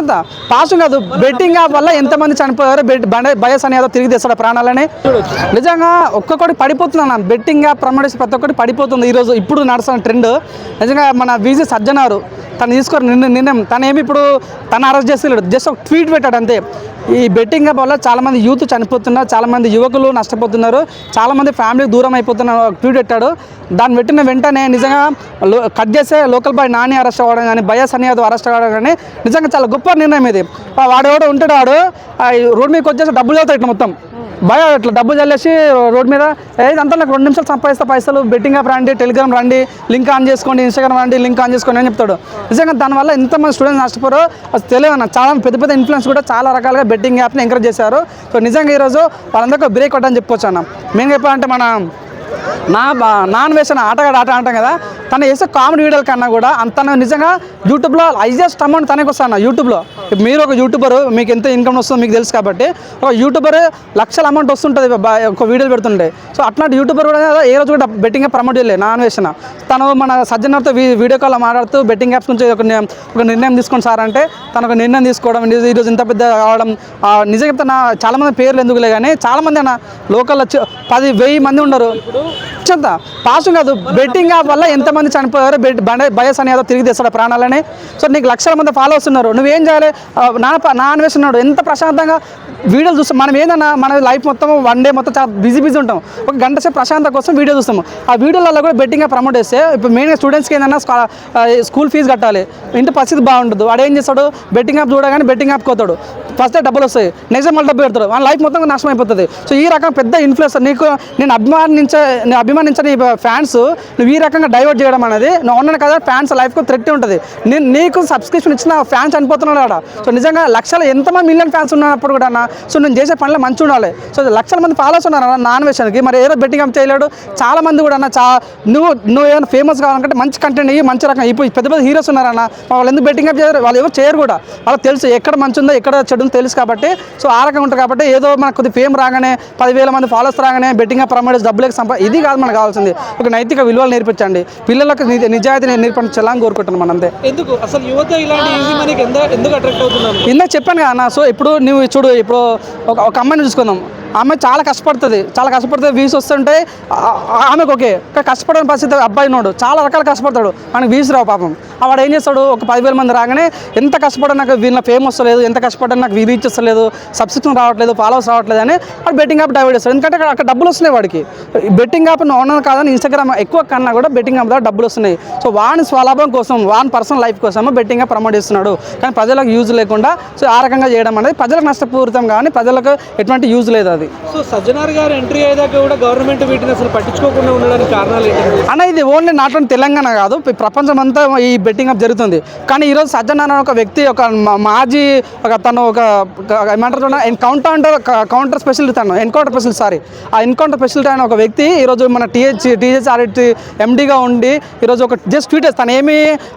అంతా పాసం కాదు బెట్టింగ్ యాప్ వల్ల ఎంతమంది చనిపోయారు బెట్ బండ బయస్ అనేది తిరిగి తెస్తాడు ప్రాణాలని. నిజంగా ఒక్కొక్కటి పడిపోతున్నాను బెట్టింగ్ యాప్ ప్రమోడేషన్ ప్రతి ఒక్కటి పడిపోతుంది ఈరోజు ఇప్పుడు నడుస్తున్న ట్రెండ్. నిజంగా మన విజయ్ సజ్జనారు తను తీసుకొని నిర్ణయం. తను ఏమి ఇప్పుడు తను అరెస్ట్ చేస్తలేడు. జస్ట్ ఒక ట్వీట్ పెట్టాడు అంతే. ఈ బెట్టింగ్ వల్ల చాలామంది యూత్ చనిపోతున్నారు చాలామంది యువకులు నష్టపోతున్నారు చాలామంది ఫ్యామిలీకి దూరం అయిపోతున్నారు ట్వీట్ పెట్టాడు. దాన్ని పెట్టిన వెంటనే నిజంగా కట్ చేస్తే లోకల్ బాయ్ నాని అరెస్ట్ అవ్వడం కానీ బయాస్ అని అరెస్ట్ అవ్వడం కానీ నిజంగా చాలా గొప్ప నిర్ణయం ఇది. ఆ వాడు ఎవడో ఉంటాడు వాడు. రోడ్ మీదకి వచ్చేసి డబ్బులు చదువుతాయి మొత్తం. భయ ఇట్లా డబ్బు చల్లేసి రోడ్ మీద. ఏదంతా నాకు రెండు నిమిషాలు సంపాదిస్తా పైసలు బెట్టింగ్ యాప్ రండి టెలిగ్రామ్ రండి లింక్ ఆన్ చేసుకోండి ఇన్స్టాగ్రామ్ రండి లింక్ ఆన్ చేసుకోండి అని చెప్తాడు. నిజంగా దానివల్ల ఎంతమంది స్టూడెంట్స్ నష్టపోరో. అది తెలియదు అన్న చాలా పెద్ద పెద్ద ఇన్ఫ్లుయెన్స్ కూడా చాలా రకాలుగా బెట్టింగ్ యాప్ని ఎంకరేజ్ చేశారు. సో నిజంగా ఈరోజు వాళ్ళందరికీ బ్రేక్ కొట్టని చెప్పుకోవచ్చు అన్న. మేము చెప్పాలంటే మన నా బా- నాన్ వేసిన ఆటగాడు ఆట అంటాం కదా తను వేసే కామెడీ వీడియోల కన్నా కూడా అంత తను నిజంగా యూట్యూబ్లో హైయెస్ట్ అమౌంట్ తనకి వస్తాను యూట్యూబ్లో. మీరు ఒక యూట్యూబర్ మీకు ఎంత ఇన్కమ్ వస్తుందో మీకు తెలుసు కాబట్టి ఒక యూట్యూబర్ లక్షల అమౌంట్ వస్తుంటుంది ఒక వీడియోలు పెడుతుండే సో అట్లాంటి యూట్యూబర్ కూడా ఏ రోజు కూడా బెట్టింగ్ ప్రమోట్ చేయలేదు నాన్ వేసిన. తను మన సజ్జనర్తో వీడియో కాల్ మాట్లాడుతూ బెట్టింగ్ యాప్స్ నుంచి ఒక ఒక నిర్ణయం తీసుకొని సార్ అంటే తను ఒక నిర్ణయం తీసుకోవడం ఈరోజు ఇంత పెద్ద కావడం నిజంగా నా చాలామంది పేర్లు ఎందుకులే కానీ చాలామంది అన్న లోకల్ పది వెయ్యి మంది ఉన్నారు చెంత పాసం కాదు బెట్టింగ్ యాప్ వల్ల ఎంతమంది చనిపోయారు బెట్ బండ బయస్ అనేది తిరిగి తెస్తాడు ప్రాణాలని. సో నీకు లక్షల మంది ఫాలోవర్స్ ఉన్నారు. నువ్వేం చేయాలి? నా ప- నా అన్వేషణాడు ఎంత ప్రశాంతంగా వీడియోలు చూస్తాం. మనం ఏదన్నా మన లైఫ్ మొత్తం వన్ డే మొత్తం చాలా బిజీ బిజీ ఉంటాం. ఒక గంట సేపు ప్రశాంత కోసం వీడియో చూస్తాము ఆ వీడియోలలో కూడా బెట్టింగ్ యాప్ ప్రమోట్ చేస్తే ఇప్పుడు మెయిన్గా స్టూడెంట్స్కి ఏందన్నా స్కా- స్కూల్ ఫీజు కట్టాలి. ఇంటి పరిస్థితి బాగుండదు. వాడు ఏం చేస్తాడు? బెట్టింగ్ యాప్ చూడగానే బెట్టింగ్ యాప్ కోతాడు. ఫస్ట్ డబ్బులు వస్తాయి. నెక్స్ట్ మళ్ళీ డబ్బు పెడతాడు. వాళ్ళ లైఫ్ మొత్తం నాశనం అయిపోతుంది. సో ఈ రకం పెద్ద ఇన్ఫ్లుయెన్సర్ నీకు నేను అభిమానించే నువ్వు అభిమానించని ఫ్యాన్స్ నువ్వు ఈ రకంగా డైవర్ట్ చేయడం అనేది నువ్వు ఉన్నాను కదా ఫ్యాన్స్ లైఫ్కు థ్రెట్ ఉంటుంది. నేను నీకు సబ్స్క్రిప్షన్ ఇచ్చిన ఫ్యాన్స్ చనిపోతున్నాడు ఆడ. సో నిజంగా లక్షల ఎంతమంది మిలియన్ ఫ్యాన్స్ ఉన్నప్పుడు కూడా అన్న సో నేను చేసే పనిలో మంచి ఉండాలి. సో లక్షల మంది ఫాలోవర్స్ ఉన్నారు అన్న నాన్ వేషన్కి మరి ఏదో బెట్టింగ్ అప్ చేయలేడు. చాలా మంది కూడా అన్న చా నువ్వు నువ్వు ఏమైనా ఫేమస్ కావాలంటే మంచి కంటెంట్ ఇవి మంచి రకం ఇప్పుడు పెద్ద పెద్ద హీరోస్ ఉన్నారన్న వాళ్ళు ఎందుకు బెట్టింగ్ అప్ చేయరు? వాళ్ళు ఎవరు చేయరు కూడా. వాళ్ళకి తెలుసు ఎక్కడ మంచి ఉందో ఎక్కడ చెడు తెలుసు కాబట్టి. సో ఆ రకంగా ఉంటుంది కాబట్టి ఏదో మనకు కొద్ది ఫేమ్ రాగానే పదివేల మంది ఫాలోవర్స్ రాగానే బెట్టింగ్ ప్రమోట్ డబ్బులకు సంపా ఇది కాదు మనకు కావాల్సింది. ఒక నైతిక విలువలు నేర్పించండి. పిల్లలకు నిజాయితీ నేర్పించాలని కోరుకుంటున్నాం మనం అంతే ఎందుకు? అసలు యువత ఇలాంటి ఎందుకు అట్రాక్ట్ అవుతున్నారు? ఇందాక చెప్పాను కదా అన్న సో ఇప్పుడు నువ్వు చూడు ఇప్పుడు ఒక ఒక అమ్మాయిని చూసుకుందాం. ఆ అమ్మాయి చాలా కష్టపడుతుంది. చాలా కష్టపడుతుంది వీస్ వస్తుంటే ఆమెకు ఓకే. కష్టపడని పరిస్థితి అబ్బాయి నోడు చాలా రకాల కష్టపడతాడు. మనకు వీస్ రావు పాపం. వాడు ఏం చేస్తాడు? ఒక పదివేల మంది రాగానే ఎంత కష్టపడ్డా నాకు వీళ్ళ ఫేమ్ వస్తలేదు ఎంత కష్టపడ్డా నాకు రీచ్ వస్తలేదు సబ్స్క్రిప్షన్ రావట్లేదు ఫాలోవర్స్ రావట్లేదు అని వాడు బెట్టింగ్ యాప్ డైవర్ట్ చేస్తాడు. ఎందుకంటే అక్కడ డబ్బులు వస్తున్నాయి వాడికి. బెట్టింగ్ యాప్ ఉన్నాను కాదని ఇన్స్టాగ్రామ్ ఎక్కువ కన్నా కూడా బెట్టింగ్ యాప్ ద్వారా డబ్బులు వస్తున్నాయి. సో వాని స్వలాభం కోసం వాని పర్సనల్ లైఫ్ కోసం బెట్టింగ్ యాప్ ప్రమోట్ చేస్తున్నాడు. కానీ ప్రజలకు యూజ్ లేకుండా సో ఆ రకంగా చేయడం అనేది ప్రజలకు నష్టపూరితం కానీ ప్రజలకు ఎటువంటి యూజ్ లేదు అది. సో సజ్జనార్ గారు ఎంట్రీ అయ్యేదాకా కూడా గవర్నమెంట్ వీటిని అసలు పట్టించుకోకుండా ఉండడానికి కారణాలు అన్న ఇది ఓన్లీ నాట్ ఓన్లీ తెలంగాణ కాదు ప్రపంచం అంతా ఈ బెట్టింగ్ అప్ జరుగుతుంది. కానీ ఈరోజు సజ్జన్ అనే ఒక వ్యక్తి ఒక మాజీ ఒక తను ఒక ఏమంటారు ఎన్కౌంటర్ కౌంటర్ స్పెషలిస్ట్ తను ఎన్కౌంటర్ స్పెషలిస్ట్ సారీ ఆ ఎన్కౌంటర్ స్పెషలిస్ట్ అయిన ఒక వ్యక్తి ఈరోజు మన టీహెచ్ టీహెచ్ ఆర్ఎట్ ఎండీగా ఉండి ఈరోజు ఒక జస్ట్ ట్వీట్ తను ఏమి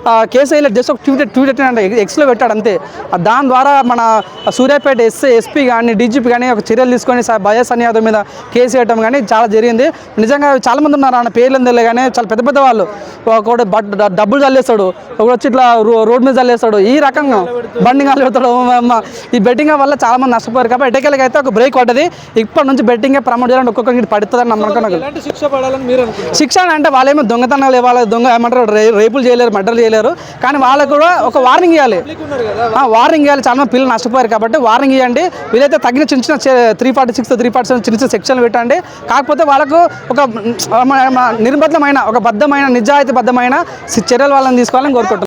కేసు వేయలేదు జస్ట్ ఒక ట్వీట్ ట్వీట్ పెట్టిన ఎక్స్లో పెట్టాడు అంతే. దాని ద్వారా మన సూర్యాపేట ఎస్ఏ ఎస్పీ కానీ డీజీపీ కానీ ఒక చర్యలు తీసుకొని స- బయాస్ అని యాదవ్ మీద కేసు వేయడం కానీ చాలా జరిగింది. నిజంగా చాలామంది ఉన్నారు ఆయన పేర్లు ఎందుకు కానీ చాలా పెద్ద పెద్ద వాళ్ళు. ఒకటి బట్ డబ్బులు చల్లేస్తాడు. ఒకడు వచ్చి ఇట్లా రోడ్ మీద చల్లేస్తాడు. ఈ రకంగా బండి పెడతాడు. ఈ బెట్టింగ్ వల్ల చాలా మంది నష్టపోయారు కాబట్టి ఎటకెళ్ళకి అయితే ఒక బ్రేక్ పడ్డది. ఇప్పటి నుంచి బెట్టింగ్ ప్రమోట్ చేయాలని ఒక్కొక్కరికి పడుతుందని నమ్మకం శిక్ష పడాలని మీరు శిక్ష అంటే వాళ్ళేమో దొంగతనాలు వాళ్ళ దొంగ ఏమంటారు రేపులు చేయలేరు మర్డర్లు చేయలేరు. కానీ వాళ్ళకు కూడా ఒక వార్నింగ్ ఇవ్వాలి. వార్నింగ్ ఇవ్వాలి. చాలా మంది పిల్లలు నష్టపోయారు కాబట్టి వార్నింగ్ ఇవ్వండి. వీలైతే తగిన చిన్న చిన్న three forty six three forty seven చిన్న చిన్న సెక్షన్లు పెట్టండి. కాకపోతే వాళ్ళకు ఒక నిర్బద్ధమైన ఒక బద్ధమైన నిజాయితీ బద్ధమైన చర్యలు వాళ్ళని తీసుకోవాలని కోరుకుంటున్నాను